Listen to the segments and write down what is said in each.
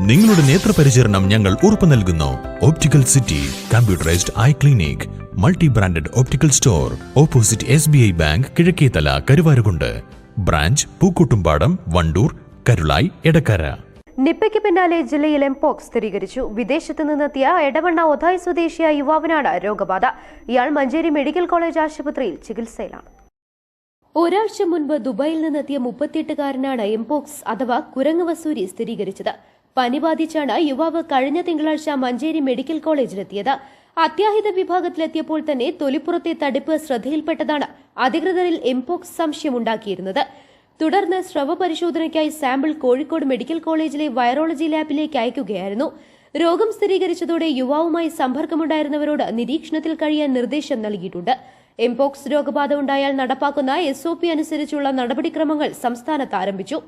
നിങ്ങളുടെ നേത്രപരിചരണം ഞങ്ങൾ ഉറപ്പു നൽകുന്നു. Optical city computerised eye clinic multi branded optical store opposite S B I bank Kizhakkethala Karuvarakundu branch Pookkottumpadam Wandoor Karulai Edakkara നിപ്പയ്ക്ക് പിന്നാലെ ജില്ലയിൽ mpox സ്ഥിരീകരിച്ചു. വിദേശത്ത് നിന്നെത്തിയ എടവണ്ണ ഒതായ് സ്വദേശിയായ യുവാവിനാണ് രോഗബാധ. ഇയാൾ മഞ്ചേരി മെഡിക്കൽ കോളേജ് ആശുപത്രിയിൽ ചികിത്സയിലാണ്. ഒരാഴ്ച മുൻപ് ദുബായിൽ നിന്നെത്തിയ മുപ്പത്തിയെട്ടുകാരനാണ് എംപോക്സ് അഥവാ കുരങ്ങ് വസൂരി സ്ഥിരീകരിച്ചത്. പനി ബാധിച്ചാണ് യുവാവ് കഴിഞ്ഞ തിങ്കളാഴ്ച മഞ്ചേരി മെഡിക്കൽ കോളേജിലെത്തിയത്. അത്യാഹിത വിഭാഗത്തിലെത്തിയപ്പോൾ തന്നെ തൊലിപ്പുറത്തെ തടിപ്പ് ശ്രദ്ധയിൽപ്പെട്ടതാണ് അധികൃതരിൽ എംപോക്സ് സംശയമുണ്ടാക്കിയിരുന്നത്. തുടർന്ന് സ്രവ പരിശോധനയ്ക്കായി സാമ്പിൾ കോഴിക്കോട് മെഡിക്കൽ കോളേജിലെ വൈറോളജി ലാബിലേക്ക് അയക്കുകയായിരുന്നു. രോഗം സ്ഥിരീകരിച്ചതോടെ യുവാവുമായി സമ്പർക്കമുണ്ടായിരുന്നവരോട് നിരീക്ഷണത്തിൽ കഴിയാൻ നിർദ്ദേശം നൽകിയിട്ടുണ്ട്. എംപോക്സ് രോഗബാധ ഉണ്ടായാൽ നടപ്പാക്കുന്ന എസ് ഒ പി അനുസരിച്ചുള്ള നടപടിക്രമങ്ങൾ സംസ്ഥാനത്ത് ആരംഭിച്ചു.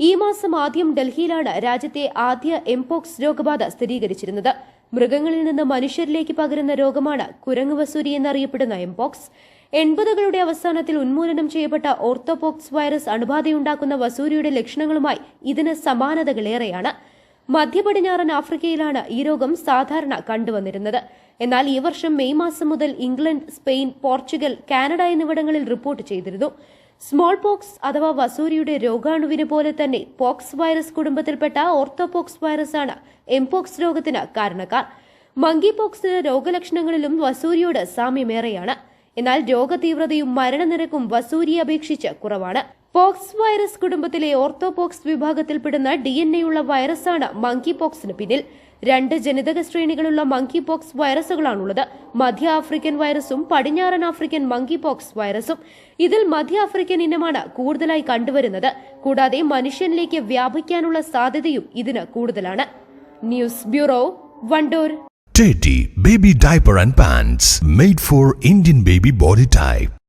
ഈ മാസം ആദ്യം ഡൽഹിയിലാണ് രാജ്യത്തെ ആദ്യ എംപോക്സ് രോഗബാധ സ്ഥിരീകരിച്ചിരുന്നത്. മൃഗങ്ങളിൽ നിന്ന് മനുഷ്യരിലേക്ക് പകരുന്ന രോഗമാണ് കുരങ്ങുവസൂരി എന്നറിയപ്പെടുന്ന എംപോക്സ് എൺപതുകളുടെ അവസാനത്തിൽ ഉന്മൂലനം ചെയ്യപ്പെട്ട ഓർത്തോപോക്സ് വൈറസ് അണുബാധയുണ്ടാക്കുന്ന വസൂരിയുടെ ലക്ഷണങ്ങളുമായി ഇതിന് സമാനതകളേറെയാണ്. മധ്യപടിഞ്ഞാറൻ ആഫ്രിക്കയിലാണ് ഈ രോഗം സാധാരണ കണ്ടുവന്നിരുന്നത്. എന്നാൽ ഈ വർഷം മെയ് മാസം മുതൽ ഇംഗ്ലണ്ട് സ്പെയിൻ പോർച്ചുഗൽ കാനഡ എന്നിവിടങ്ങളിൽ റിപ്പോർട്ട് ചെയ്തിരുന്നു. സ്മോൾ പോക്സ് അഥവാ വസൂരിയുടെ രോഗാണുവിനെ പോലെ തന്നെ പോക്സ് വൈറസ് കുടുംബത്തിൽപ്പെട്ട ഓർത്തോപോക്സ് വൈറസ് ആണ് എംപോക്സ് രോഗത്തിന് കാരണക്കാർ. മങ്കി പോക്സിന് രോഗലക്ഷണങ്ങളിലും വസൂരിയോട് സാമ്യമേറെയാണ്. എന്നാൽ രോഗതീവ്രതയും മരണനിരക്കും വസൂരിയെ അപേക്ഷിച്ച് കുറവാണ്. പോക്സ് വൈറസ് കുടുംബത്തിലെ ഓർത്തോപോക്സ് വിഭാഗത്തിൽപ്പെടുന്ന ഡി എൻ എയുള്ള വൈറസാണ് മങ്കി പോക്സിന് പിന്നിൽ. രണ്ട് ജനിതക ശ്രേണികളുള്ള മങ്കി പോക്സ് വൈറസുകളാണുള്ളത് മധ്യ ആഫ്രിക്കൻ വൈറസും പടിഞ്ഞാറൻ ആഫ്രിക്കൻ മങ്കി പോക്സ് വൈറസും ഇതിൽ മധ്യ ആഫ്രിക്കൻ ഇനമാണ് കൂടുതലായി കണ്ടുവരുന്നത്. കൂടാതെ മനുഷ്യനിലേക്ക് വ്യാപിക്കാനുള്ള സാധ്യതയും ഇതിന് കൂടുതലാണ്. News bureau Wandoor. Teddy Baby Diaper and Pants made for Indian baby body type.